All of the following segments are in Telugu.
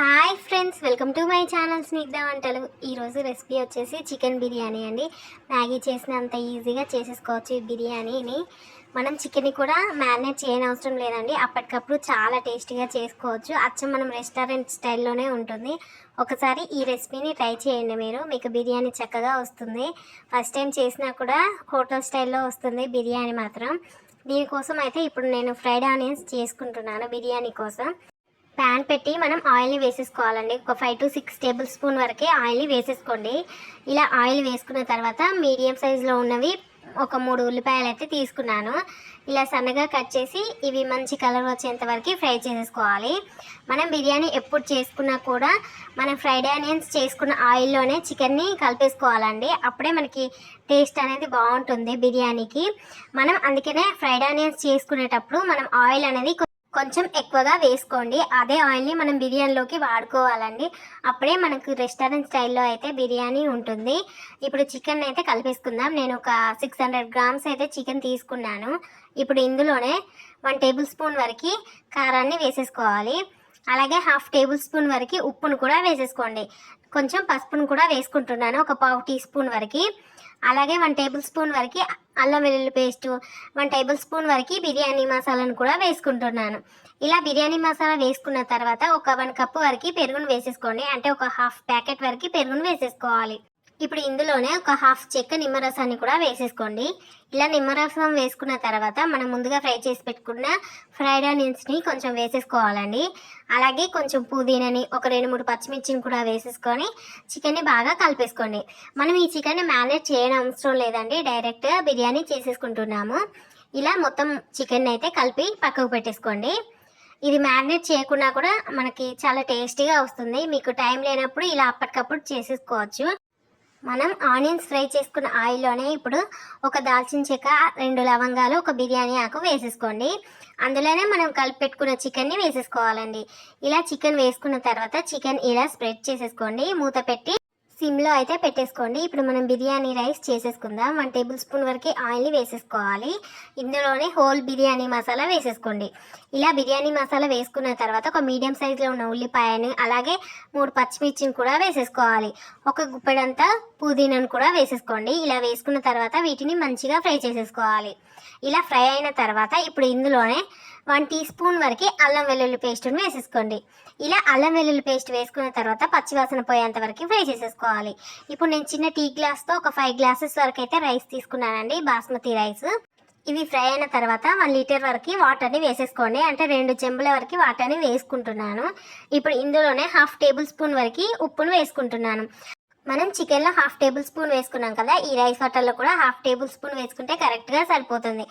Hi friends welcome to my channel Snigdha వంటలు. ఈరోజు రెసిపీ వచ్చేసి చికెన్ బిర్యానీ అండి. మ్యాగీ చేసినంత ఈజీగా చేసేసుకోవచ్చు ఈ బిర్యానీని. మనం చికెన్ని కూడా మ్యారినేట్ చేయని అవసరం లేదండి. అప్పటికప్పుడు చాలా టేస్టీగా చేసుకోవచ్చు. అచ్చం మనం రెస్టారెంట్ స్టైల్లోనే ఉంటుంది. ఒకసారి ఈ రెసిపీని ట్రై చేయండి మీరు. మీకు బిర్యానీ చక్కగా వస్తుంది. ఫస్ట్ టైం చేసినా కూడా హోటల్ స్టైల్లో వస్తుంది బిర్యానీ మాత్రం. దీనికోసం అయితే ఇప్పుడు నేను ఫ్రైడ్ ఆనియన్స్ చేసుకుంటున్నాను బిర్యానీ కోసం. ప్యాన్ పెట్టి మనం ఆయిల్ని వేసేసుకోవాలండి. ఒక five to six tablespoon వరకే ఆయిల్ని వేసేసుకోండి. ఇలా ఆయిల్ వేసుకున్న తర్వాత మీడియం సైజులో ఉన్నవి ఒక మూడు ఉల్లిపాయలు అయితే తీసుకున్నాను. ఇలా సన్నగా కట్ చేసి ఇవి మంచి కలర్ వచ్చేంత వరకు ఫ్రై చేసేసుకోవాలి. మనం బిర్యానీ ఎప్పుడు చేసుకున్నా కూడా మనం ఫ్రైడ్ ఆనియన్స్ చేసుకున్న ఆయిల్లోనే చికెన్ని కలిపేసుకోవాలండి. అప్పుడే మనకి టేస్ట్ అనేది బాగుంటుంది బిర్యానీకి. మనం అందుకనే ఫ్రైడ్ ఆనియన్స్ చేసుకునేటప్పుడు మనం ఆయిల్ అనేది కొంచెం ఎక్కువగా వేసుకోండి. అదే ఆయిల్ని మనం బిర్యానీలోకి వాడుకోవాలండి. అప్పుడే మనకు రెస్టారెంట్ స్టైల్లో అయితే బిర్యానీ ఉంటుంది. ఇప్పుడు చికెన్ అయితే కలిపేసుకుందాం. నేను ఒక సిక్స్ హండ్రెడ్ గ్రామ్స్ అయితే చికెన్ తీసుకున్నాను. ఇప్పుడు ఇందులోనే వన్ టేబుల్ స్పూన్ వరకు కారాన్ని వేసేసుకోవాలి. అలాగే హాఫ్ టేబుల్ స్పూన్ వరకు ఉప్పును కూడా వేసేసుకోండి. కొంచెం పసుపును కూడా వేసుకుంటున్నాను. ఒక పావు టీ స్పూన్ వరకు. అలాగే వన్ టేబుల్ స్పూన్ వరకు అల్లం వెల్లుల్లి పేస్ట్ వన్ టేబుల్ స్పూన్ వరకు బిర్యానీ మసాలాను కూడా వేసుకుంటున్నాను. ఇలా బిర్యానీ మసాలా వేసుకున్న తర్వాత ఒక వన్ కప్ వరకు పెరుగును వేసేసుకోండి. అంటే ఒక హాఫ్ ప్యాకెట్ వరకు పెరుగును వేసేసుకోవాలి. ఇప్పుడు ఇందులోనే ఒక హాఫ్ చెక్క నిమ్మరసాన్ని కూడా వేసేసుకోండి. ఇలా నిమ్మరసం వేసుకున్న తర్వాత మనం ముందుగా ఫ్రై చేసి పెట్టుకున్న ఫ్రైడ్ ఆనియన్స్ని కొంచెం వేసేసుకోవాలండి. అలాగే కొంచెం పుదీనాని ఒక రెండు మూడు పచ్చిమిర్చిని కూడా వేసేసుకొని చికెన్ని బాగా కలిపేసుకోండి. మనం ఈ చికెన్ని మ్యారినేట్ చేయడం అవసరం లేదండి. డైరెక్ట్గా బిర్యానీ చేసేసుకుంటున్నాము. ఇలా మొత్తం చికెన్ అయితే కలిపి పక్కకు పెట్టేసుకోండి. ఇది మ్యారినేట్ చేయకుండా కూడా మనకి చాలా టేస్టీగా వస్తుంది. మీకు టైం లేనప్పుడు ఇలా అప్పటికప్పుడు చేసేసుకోవచ్చు. మనం ఆనియన్స్ ఫ్రై చేసుకున్న ఆయిల్లోనే ఇప్పుడు ఒక దాల్చిన చెక్క రెండు లవంగాలు ఒక బిర్యానీ ఆకు వేసేసుకోండి. అందులోనే మనం కలిపి పెట్టుకున్న చికెన్ని వేసేసుకోవాలండి. ఇలా చికెన్ వేసుకున్న తర్వాత చికెన్ ఇలా స్ప్రెడ్ చేసేసుకోండి. మూత పెట్టి సిమ్లో అయితే పెట్టేసుకోండి. ఇప్పుడు మనం బిర్యానీ రైస్ చేసేసుకుందాం. వన్ టేబుల్ స్పూన్ వరకు ఆయిల్ని వేసేసుకోవాలి. ఇందులోనే హోల్ బిర్యానీ మసాలా వేసేసుకోండి. ఇలా బిర్యానీ మసాలా వేసుకున్న తర్వాత ఒక మీడియం సైజులో ఉన్న ఉల్లిపాయని అలాగే మూడు పచ్చిమిర్చిని కూడా వేసేసుకోవాలి. ఒక గుప్పెడంతా పుదీనాను కూడా వేసేసుకోండి. ఇలా వేసుకున్న తర్వాత వీటిని మంచిగా ఫ్రై చేసేసుకోవాలి. ఇలా ఫ్రై అయిన తర్వాత ఇప్పుడు ఇందులోనే వన్ టీ స్పూన్ వరకు అల్లం వెల్లుల్లి పేస్ట్ని వేసేసుకోండి. ఇలా అల్లం వెల్లుల్లి పేస్ట్ వేసుకున్న తర్వాత పచ్చివాసన పోయేంత వరకు ఫ్రై చేసేసుకోవాలి. ఇప్పుడు నేను చిన్న టీ గ్లాస్తో ఒక ఫైవ్ గ్లాసెస్ వరకు అయితే రైస్ తీసుకున్నానండి బాస్మతి రైస్. ఇవి ఫ్రై అయిన తర్వాత వన్ లీటర్ వరకు వాటర్ని వేసేసుకోండి. అంటే రెండు చెంబుల వరకు వాటర్ని వేసుకుంటున్నాను. ఇప్పుడు ఇందులోనే హాఫ్ టేబుల్ స్పూన్ వరకు ఉప్పును వేసుకుంటున్నాను. మనం చికెన్లో హాఫ్ టేబుల్ స్పూన్ వేసుకున్నాం కదా ఈ రైస్ వాటర్లో కూడా హాఫ్ టేబుల్ స్పూన్ వేసుకుంటే కరెక్ట్గా సరిపోతుంది.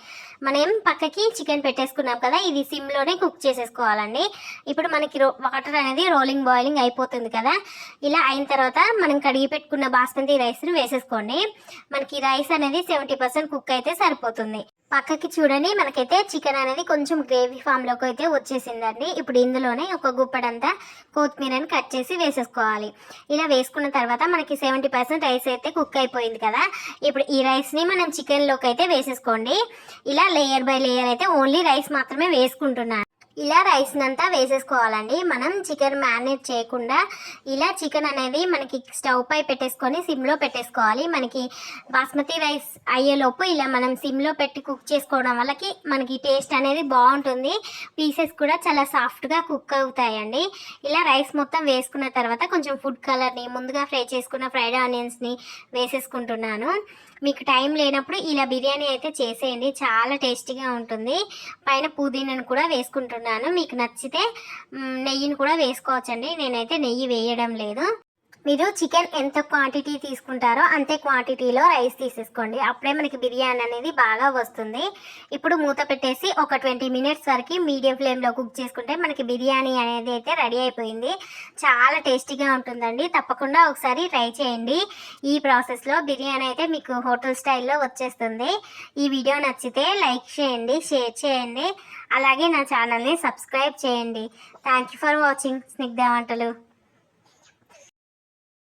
మనం పక్కకి చికెన్ పెట్టేసుకున్నాం కదా ఇది సిమ్లోనే కుక్ చేసేసుకోవాలండి. ఇప్పుడు మనకి రో వాటర్ అనేది రోలింగ్ బాయిలింగ్ అయిపోతుంది కదా ఇలా అయిన తర్వాత మనం కడిగి పెట్టుకున్న బాస్మతి రైస్ని వేసేసుకోండి. మనకి రైస్ అనేది సెవెంటీ పర్సెంట్ కుక్ అయితే సరిపోతుంది. పక్కకి చూడండి మనకైతే చికెన్ అనేది కొంచెం గ్రేవీ ఫామ్లోకి అయితే వచ్చేసిందండి. ఇప్పుడు ఇందులోనే ఒక గుప్పడంతా కొత్తిమీరని కట్ చేసి వేసేసుకోవాలి. ఇలా వేసుకున్న తర్వాత మనకి సెవెంటీ పర్సెంట్ రైస్ అయితే కుక్ అయిపోయింది కదా. ఇప్పుడు ఈ రైస్ని మనం చికెన్లోకి అయితే వేసేసుకోండి. ఇలా లేయర్ బై లేయర్ అయితే ఓన్లీ రైస్ మాత్రమే వేసుకుంటున్నాను. ఇలా రైస్ అంతా వేసేసుకోవాలండి. మనం చికెన్ మ్యారినేట్ చేయకుండా ఇలా చికెన్ అనేది మనకి స్టవ్ పై పెట్టేసుకొని సిమ్లో పెట్టేసుకోవాలి. మనకి బాస్మతి రైస్ అయ్యేలోపు ఇలా మనం సిమ్లో పెట్టి కుక్ చేసుకోవడం వల్లకి మనకి టేస్ట్ అనేది బాగుంటుంది. పీసెస్ కూడా చాలా సాఫ్ట్గా కుక్ అవుతాయండి. ఇలా రైస్ మొత్తం వేసుకున్న తర్వాత కొంచెం ఫుడ్ కలర్ని ముందుగా ఫ్రై చేసుకున్న ఫ్రైడ్ ఆనియన్స్ని వేసేసుకుంటున్నాను. మీకు టైం లేనప్పుడు ఇలా బిర్యానీ అయితే చేసేయండి. చాలా టేస్టీగా ఉంటుంది. పైన పుదీనాను కూడా వేసుకుంటున్నాను. మీకు నచ్చితే నెయ్యిని కూడా వేసుకోవచ్చండి. నేనైతే నెయ్యి వేయడం లేదు. మీరు చికెన్ ఎంత క్వాంటిటీ తీసుకుంటారో అంతే క్వాంటిటీలో రైస్ తీసేసుకోండి. అప్పుడే మనకి బిర్యానీ అనేది బాగా వస్తుంది. ఇప్పుడు మూత పెట్టేసి ఒక ట్వంటీ మినిట్స్ వరకు మీడియం ఫ్లేమ్లో కుక్ చేసుకుంటే మనకి బిర్యానీ అనేది అయితే రెడీ అయిపోయింది. చాలా టేస్టీగా ఉంటుందండి. తప్పకుండా ఒకసారి ట్రై చేయండి. ఈ ప్రాసెస్లో బిర్యానీ అయితే మీకు హోటల్ స్టైల్లో వచ్చేస్తుంది. ఈ వీడియో నచ్చితే లైక్ చేయండి షేర్ చేయండి. అలాగే నా ఛానల్ని సబ్స్క్రైబ్ చేయండి. Thank you for watching. Snigdha వంటలు.